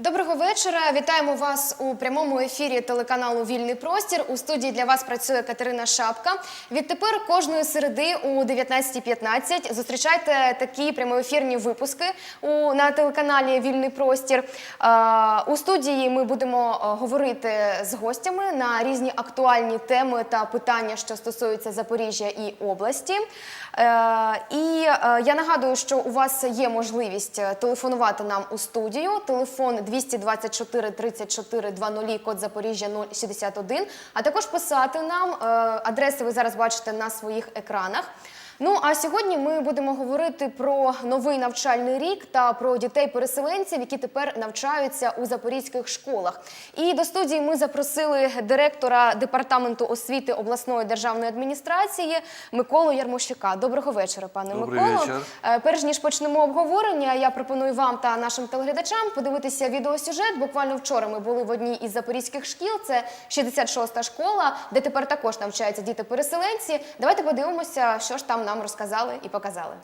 Доброго вечора. Вітаємо вас у прямому ефірі телеканалу Вільний простір. У студії для вас працює Катерина Шапка. Відтепер кожної середи у 19.15 зустрічайте такі прямоефірні випуски у на телеканалі Вільний простір. У студії ми будемо е, говорити з гостями на різні актуальні теми та питання, що стосуються Запоріжжя і області. Е, І е, я нагадую, що у вас є можливість телефонувати нам у студію. Телефон 224 34 00, код Запоріжжя 061, а також писати нам. Е, Адреси ви зараз бачите на своїх екранах. Ну а сьогодні ми будемо говорити про новий навчальний рік та про дітей-переселенців, які тепер навчаються у запорізьких школах. І до студії ми запросили директора департаменту освіти обласної державної адміністрації Миколу Ярмощука. Доброго вечора, пане Добрий Миколо. вечір. Е, Перш ніж почнемо обговорення, я пропоную вам та нашим телеглядачам подивитися відеосюжет. Буквально вчора ми були в одній із запорізьких шкіл. Це 66-та школа, де тепер також навчаються діти-переселенці. Давайте подивимося, що ж там нам розказали і показали.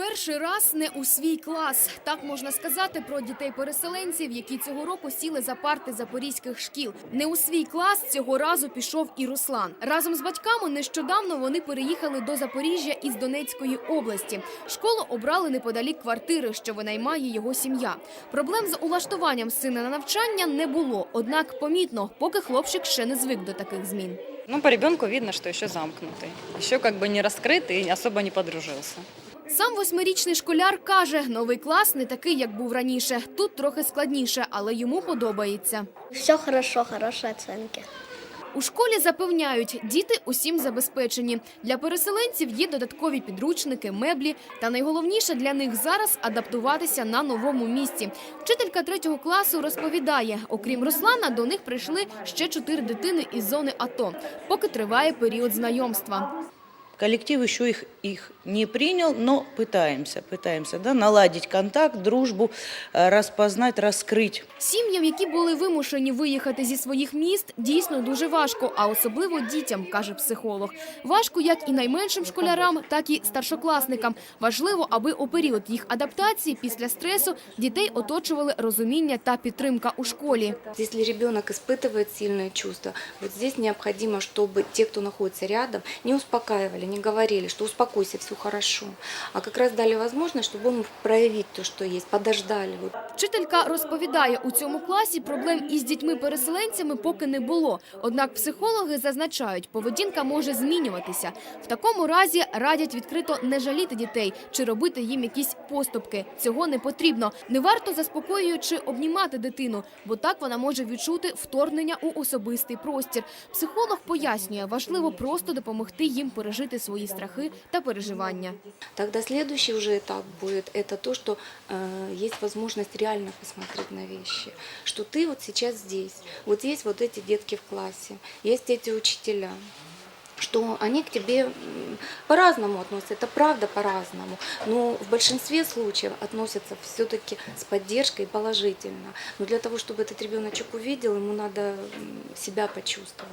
Перший раз не у свій клас. Так можна сказати про дітей-переселенців, які цього року сіли за парти запорізьких шкіл. Не у свій клас цього разу пішов і Руслан. Разом з батьками нещодавно вони переїхали до Запоріжжя із Донецької області. Школу обрали неподалік квартири, що винаймає його сім'я. Проблем з улаштуванням сина на навчання не було. Однак помітно, поки хлопчик ще не звик до таких змін. Ну, по ребенку видно, что еще замкнутый. Еще как бы не раскрытый и особо не подружился. Сам восьмирічний школяр каже, новий клас не такий, як був раніше. Тут трохи складніше, але йому подобається. Все хорошо, хорошие оценки. У школі запевняють, діти усім забезпечені. Для переселенців є додаткові підручники, меблі. Та найголовніше для них зараз адаптуватися на новому місці. Вчителька третього класу розповідає, окрім Руслана, до них прийшли ще чотири дитини із зони АТО, поки триває період знайомства Коллектив еще их, их не принял, но пытаемся, пытаемся да, наладить контакт, дружбу, э, распознать, раскрыть. Сім'ям, які були вимушені виїхати зі своїх міст, дійсно дуже важко, а особливо дітям, каже психолог. Важко як і найменшим школярам, так і старшокласникам. Важливо, аби у період їх адаптації після стресу дітей оточували розуміння та підтримка у школі. Если ребенок испытывает сильные чувства, вот здесь необходимо, чтобы те, кто находится рядом, не успокаивали, не говорили, что успокойся, все хорошо, а как раз дали возможность, чтобы он проявить то, что есть, подождали. Вчителька розповідає, у цьому класі проблем із дітьми-переселенцями поки не було. Однак психологи зазначають, поведінка може змінюватися. В такому разі радять відкрито не жаліти дітей чи робити їм якісь поступки. Цього не потрібно. Не варто заспокоюючи обнімати дитину, бо так вона може відчути вторгнення у особистий простір. Психолог пояснює, важливо просто допомогти їм пережити свої страхи та переживання. Тогда следующий уже этап будет это то, что э, есть возможность реально посмотреть на вещи, что ты вот сейчас здесь, вот есть вот эти детки в классе, есть эти учителя, что они к тебе по-разному относятся, это правда по-разному, но в большинстве случаев относятся все-таки с поддержкой положительно. Но для того, чтобы этот ребеночек увидел, ему надо себя почувствовать.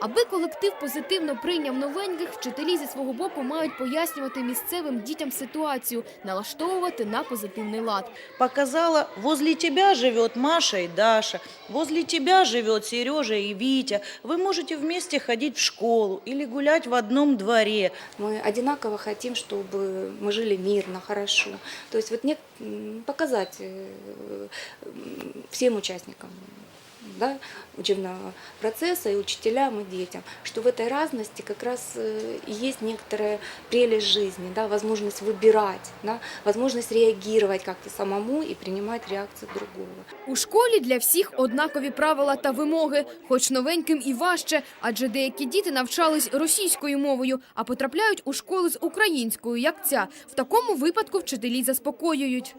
Аби колектив позитивно прийняв новеньких, вчителі зі свого боку мають пояснювати місцевим дітям ситуацію, налаштовувати на позитивний лад. Показала, возле тебя живет Маша и Даша, возле тебя живет Сережа и Витя. Вы можете вместе ходить в школу или гулять в одном дворе. Мы одинаково хотим, чтобы мы жили мирно, хорошо. То есть вот нет, м, показать э, м, всем участникам да, учебного процесса, и учителям, и детям, что в этой разности как раз э, и есть некоторая прелесть жизни, да, возможность выбирать, да, возможность реагировать как-то самому и принимать реакцию другого. У школі для всіх однакові правила та вимоги, хоч новеньким і важче, адже деякі діти навчались російською мовою, а потрапляють у школи з українською, як ця. В такому випадку вчителі заспокоюють.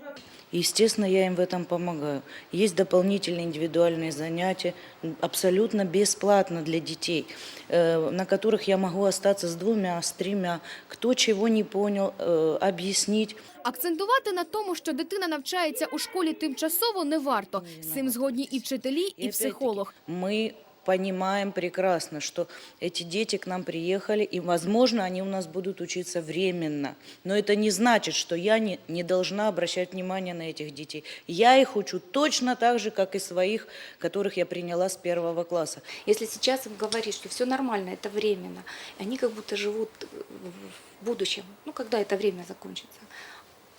Естественно, я им в этом помогаю. Есть дополнительные индивидуальные занятия, м, абсолютно бесплатно для детей, э, на которых я могу остаться с двумя, с тремя. Кто чего не понял, э, объяснить. Акцентувати на тому, що дитина навчається у школі тимчасово, не варто. З цим згодні і вчителі, і опять-таки, психолог. Мы понимаем прекрасно, что эти дети к нам приехали, и, возможно, они у нас будут учиться временно. Но это не значит, что я не, не должна обращать внимание на этих детей. Я их учу точно так же, как и своих, которых я приняла с первого класса. Если сейчас им говорить, что все нормально, это временно, они как будто живут в будущем, ну, когда это время закончится.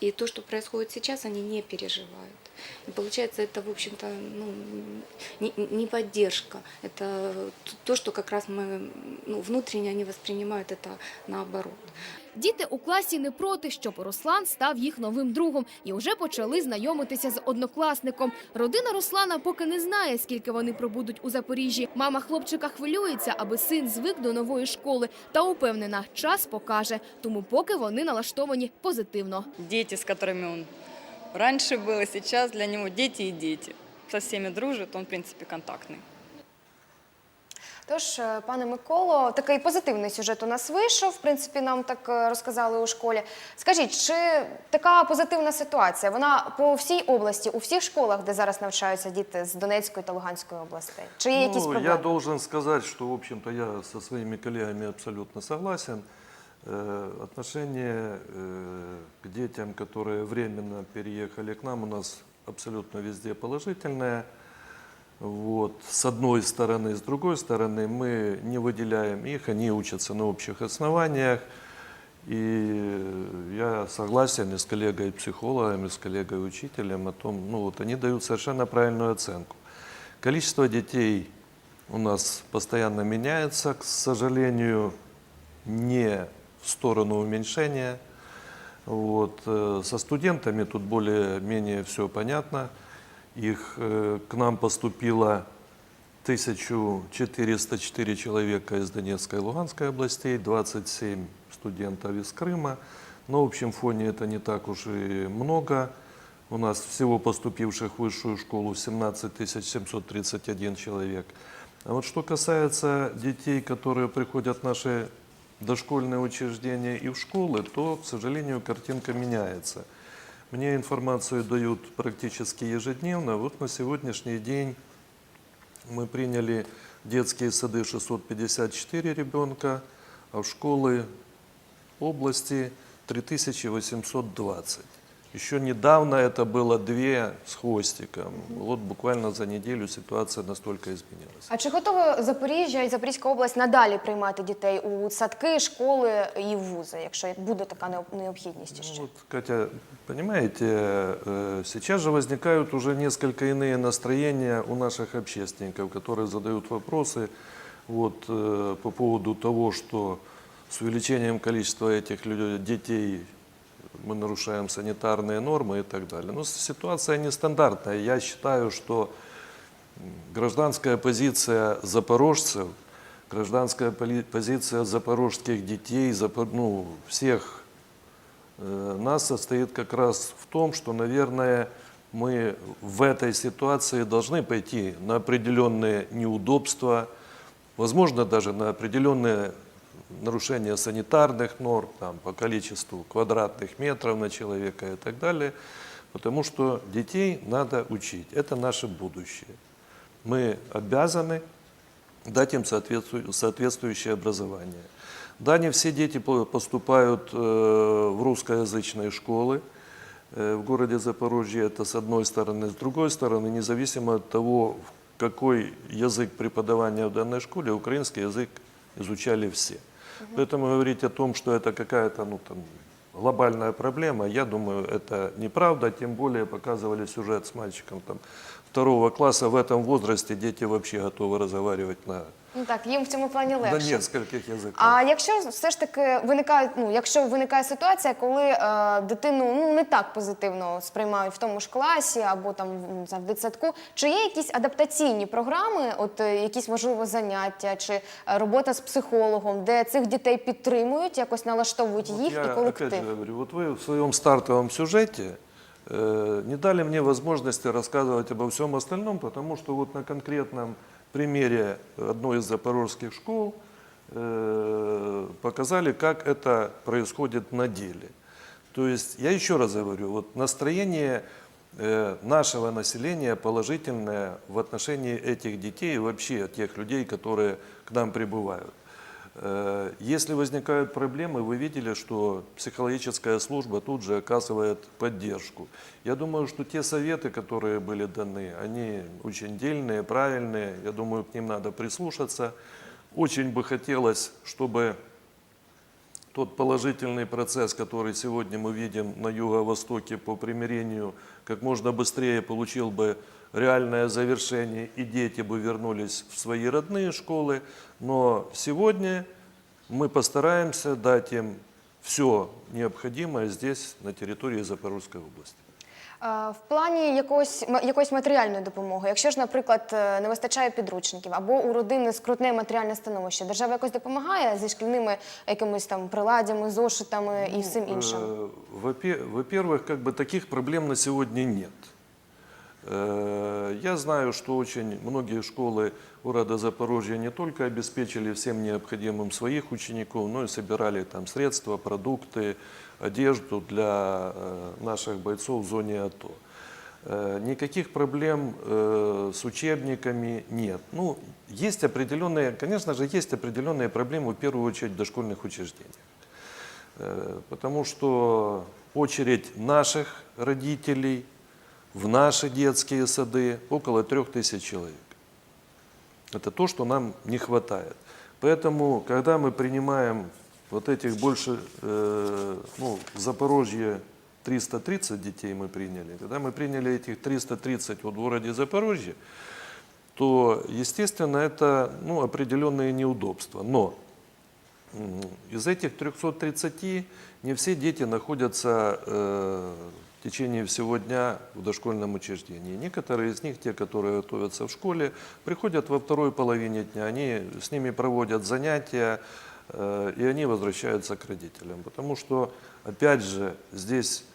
И то, что происходит сейчас, они не переживают. И получается, это, в общем-то, ну, не, не поддержка. Это то, что как раз мы, ну, внутренне они воспринимают это наоборот. Діти у класі не проти, щоб Руслан став їх новим другом і вже почали знайомитися з однокласником. Родина Руслана поки не знає, скільки вони пробудуть у Запоріжжі. Мама хлопчика хвилюється, аби син звик до нової школи та упевнена, час покаже. Тому поки вони налаштовані позитивно. Дети, с которыми он раньше был, и сейчас для него дети и дети. Со всеми дружит, он, в принципе, контактный. Тож, е, пане Миколо, такий позитивний сюжет у нас вийшов. В принципі, нам так е, розказали у школі. Скажіть, чи така позитивна ситуація? Вона по всій області, у всіх школах, де зараз навчаються діти з Донецької та Луганської областей? Чи є якісь Ну, проблеми? я должен сказать, что, в общем-то, я со своими коллегами абсолютно согласен. Э, Отношение э, к детям, которые временно переехали к нам, у нас абсолютно везде положительное. Вот. С одной стороны, с другой стороны, мы не выделяем их, они учатся на общих основаниях. И я согласен и с коллегой-психологом, и с коллегой-учителем о том, ну вот они дают совершенно правильную оценку. Количество детей у нас постоянно меняется, к сожалению, не в сторону уменьшения. Вот. э, Со студентами тут более-менее все понятно. Их э, к нам поступило 1404 человека из Донецкой и Луганской областей, 27 студентов из Крыма. На общем фоне это не так уж и много. У нас всего поступивших в высшую школу 17 731 человек. А вот что касается детей, которые приходят в наши дошкольные учреждения и в школы, то, к сожалению, картинка меняется. Мне информацию дают практически ежедневно. Вот на сегодняшний день мы приняли в детские сады 654 ребенка, а в школы области 3820. Еще недавно это было две с хвостиком. Вот буквально за неделю ситуация настолько изменилась. А чи готове Запоріжжя і Запорізька область надалі приймати дітей у садки, школи і в вузи, якщо буде така необ- необхідність ще? Ну, вот, Катя, понимаете, э, сейчас же возникают уже несколько иные настроения у наших общественников, которые задают вопросы вот, э, по поводу того, что с увеличением количества этих людей, детей мы нарушаем санитарные нормы и так далее. Но ситуация нестандартная. Я считаю, что гражданская позиция запорожцев, гражданская позиция запорожских детей, ну, всех э, нас состоит как раз в том, что, наверное, мы в этой ситуации должны пойти на определенные неудобства, возможно, даже на определенные нарушения санитарных норм там, по количеству квадратных метров на человека и так далее, потому что детей надо учить. Это наше будущее. Мы обязаны дать им соответству- соответствующее образование. Да, не все дети по- поступают э, в русскоязычные школы э, в городе Запорожье, это с одной стороны. С другой стороны, независимо от того, какой язык преподавания в данной школе, украинский язык изучали все. Поэтому говорить о том, что это какая-то ну, там, глобальная проблема, я думаю, это неправда. Тем более показывали сюжет с мальчиком там, второго класса. В этом возрасте дети вообще готовы разговаривать на, Ну так, їм в цьому плані на легше. нескольких языках. А якщо все ж таки виникає, ну якщо виникає ситуація, коли е, дитину ну не так позитивно сприймають в тому ж класі або там м, не знаю, в дитсадку, чи є якісь адаптаційні програми, от е, якісь можливо заняття чи е, робота з психологом, де цих дітей підтримують, якось налаштовують Вот їх я і опять колектив? же говорю, вот вы в своем стартовом сюжете э, Не дали мне возможности рассказывать обо всем остальном, потому что вот на конкретном примере одной из запорожских школ э, показали, как это происходит на деле. То есть, я еще раз говорю, вот настроение э, нашего населения положительное в отношении этих детей и вообще тех людей, которые к нам прибывают. Э, Если возникают проблемы, вы видели, что психологическая служба тут же оказывает поддержку. Я думаю, что те советы, которые были даны, они очень дельные, правильные. Я думаю, к ним надо прислушаться. Очень бы хотелось, чтобы тот положительный процесс, который сегодня мы видим на юго-востоке по примирению, как можно быстрее получил бы реальное завершение, и дети бы вернулись в свои родные школы. Но сегодня мы постараемся дать им все необходимое здесь, на территории Запорожской области. Е, В плані якогось, м- якоїсь матеріальної допомоги, якщо ж, наприклад, е, не вистачає підручників або у родини скрутне матеріальне становище, держава якось допомагає зі шкільними якимись там приладдями, зошитами і всім іншим. Э, вопе- Во-первых, как бы таких проблем на сегодня нет. Э, Я знаю, что очень многие школы города Запорожья не только обеспечили всем необходимым своих учеников, но и собирали там средства, продукты, одежду для э, наших бойцов в зоне АТО. Э, Никаких проблем э, с учебниками нет. Ну, есть определенные, конечно же, есть определенные проблемы, в первую очередь, в дошкольных учреждениях. Э, Потому что очередь наших родителей в наши детские сады около трех тысяч человек. Это то, что нам не хватает. Поэтому, когда мы принимаем вот этих больше, э, ну, в Запорожье 330 детей мы приняли, когда мы приняли этих 330 вот в городе Запорожье, то, естественно, это ну, определенные неудобства. Но Из этих 330 не все дети находятся э, течение всего дня в дошкольном учреждении. Некоторые из них, те, которые готовятся в школе, приходят во второй половине дня, они с ними проводят занятия, э, и они возвращаются к родителям. Потому что, опять же, здесь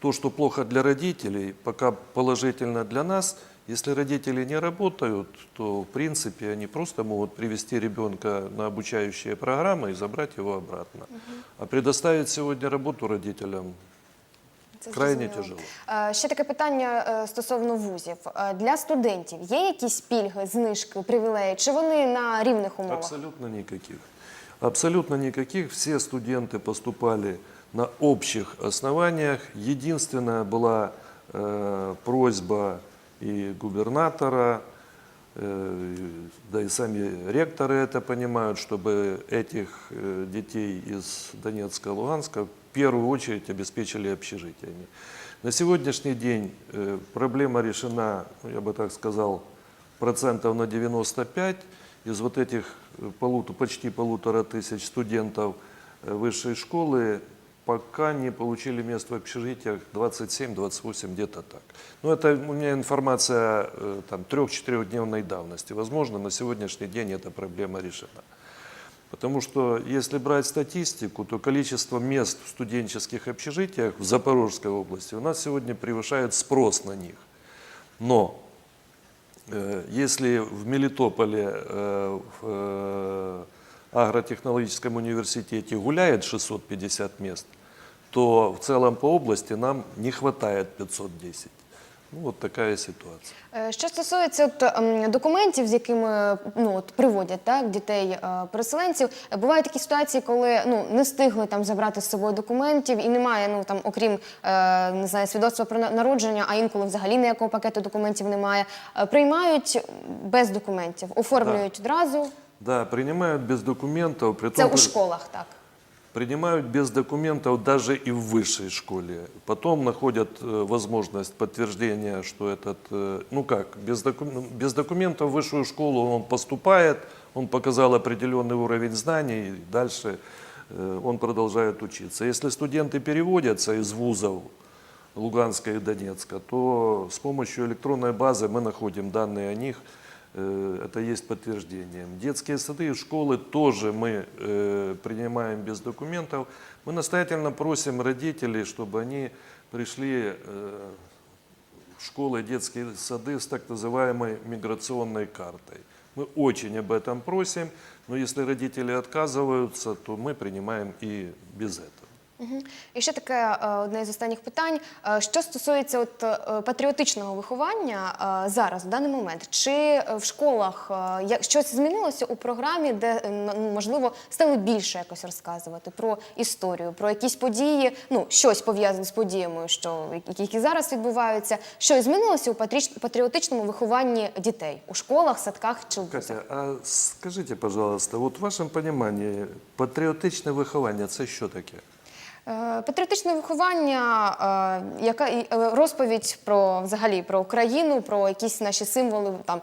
то, что плохо для родителей, пока положительно для нас. Если родители не работают, то в принципе они просто могут привести ребенка на обучающие программы и забрать его обратно. А предоставить сегодня работу родителям Це крайне зрозуміло. тяжело. Е, Ще таке питання е, стосовно вузів. Е, Для студентів є якісь пільги, знижки, привілеї? Чи вони на рівних умовах? Абсолютно никаких. Абсолютно никаких. Все студенты поступали на общих основаниях. Единственная была э, просьба и губернатора, э, да и сами ректоры это понимают, чтобы этих э, детей из Донецка и Луганска в первую очередь обеспечили общежитиями. На сегодняшний день э, проблема решена, ну, я бы так сказал, процентов на 95 из вот этих э, полуту- почти полутора тысяч студентов э, высшей школы пока не получили место в общежитиях 27-28, где-то так. Но это у меня информация там, трех-четырехдневной давности. Возможно, на сегодняшний день эта проблема решена. Потому что если брать статистику, то количество мест в студенческих общежитиях в Запорожской области у нас сегодня превышает спрос на них. Но Э, Если в Мелитополе э, в э, агротехнологическом университете гуляет 650 мест, то в целом по области нам не хватает 510. Ну, вот такая ситуация. Е, Що стосується от, ем, документів, з якими ну, от, приводять так, дітей е, переселенців, е, бувають такі ситуації, коли ну, не встигли там забрати з собою документів і немає, ну там, окрім не знаю, свідоцтва про народження, а інколи взагалі ніякого пакету документів немає. Приймають без документів, оформлюють одразу. Да, принимают без документов. При Це том, у школах, так. Принимают без документов даже и в высшей школе. Потом находят э, возможность подтверждения, что этот, э, ну как, без, доку- без документов в высшую школу он поступает, он показал определенный уровень знаний, и дальше э, он продолжает учиться. Если студенты переводятся из вузов Луганска и Донецка, то с помощью электронной базы мы находим данные о них, это есть подтверждением. Детские сады и школы тоже мы э, принимаем без документов. Мы настоятельно просим родителей, чтобы они пришли э, в школы и детские сады с так называемой миграционной картой. Мы очень об этом просим, но если родители отказываются, то мы принимаем и без этого. І ще таке е, одне з останніх питань. Е, Що стосується от, е, патріотичного виховання зараз, в даний момент, чи в школах щось змінилося у програмі, де можливо стали більше якось розказувати про історію, про якісь події, ну щось пов'язане з подіями, що які зараз відбуваються, щось змінилося у патріотичному вихованні дітей у школах, садках чи вузах? Катя, а скажите, пожалуйста, вот в вашем понимании патріотичне виховання це що таке? Е, Патріотичне виховання, е, яка е, розповідь про взагалі про Україну, про якісь наші символи, там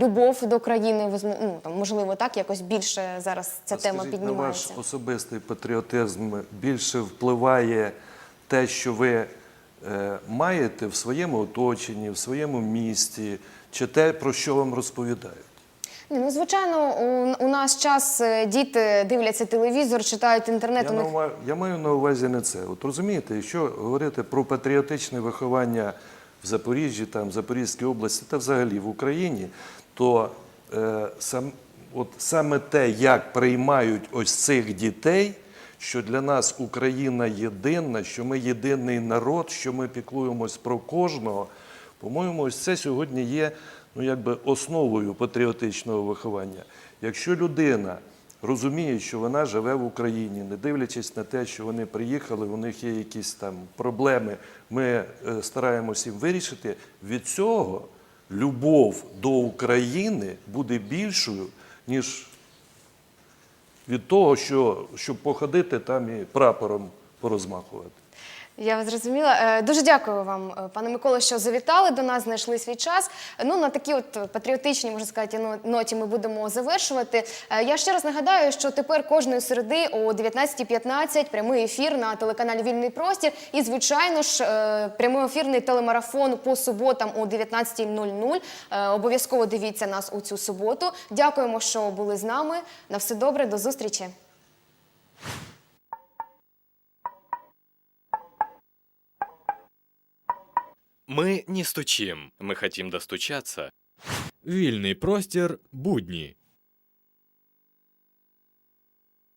любов до країни, ну, там, можливо, так якось більше зараз ця А тема скажіть, піднімається. На ваш особистий патріотизм більше впливає те, що ви маєте в своєму оточенні, в своєму місті, чи те, про що вам розповідають? Ну звичайно, у, у наш час е, діти дивляться телевізор, читають інтернет. Я, у них ува- я маю на увазі не це. От розумієте, якщо говорити про патріотичне виховання в Запоріжжі, там, в Запорізькій області та взагалі в Україні, то е, сам, от саме те, як приймають ось цих дітей, що для нас Україна єдина, що ми єдиний народ, що ми піклуємось про кожного, по-моєму, ось це сьогодні є ну, якби основою патріотичного виховання. Якщо людина розуміє, що вона живе в Україні, не дивлячись на те, що вони приїхали, у них є якісь там проблеми, ми е, стараємося їм вирішити. Від цього любов до України буде більшою, ніж від того, що, щоб походити там і прапором порозмахувати. Я вас зрозуміла. Е, Дуже дякую вам, е, пане Миколо, що завітали до нас, знайшли свій час. Ну на такій от патріотичній, можна сказати, ноті ми будемо завершувати. Е, Я ще раз нагадаю, що тепер кожної середи о 19.15 прямий ефір на телеканалі Вільний простір. І звичайно ж, е, прямий ефірний телемарафон по суботам о 19.00. Е, Обов'язково дивіться нас у цю суботу. Дякуємо, що були з нами. На все добре, до зустрічі. Мы не стучим, мы хотим достучаться. Вільний простір будні.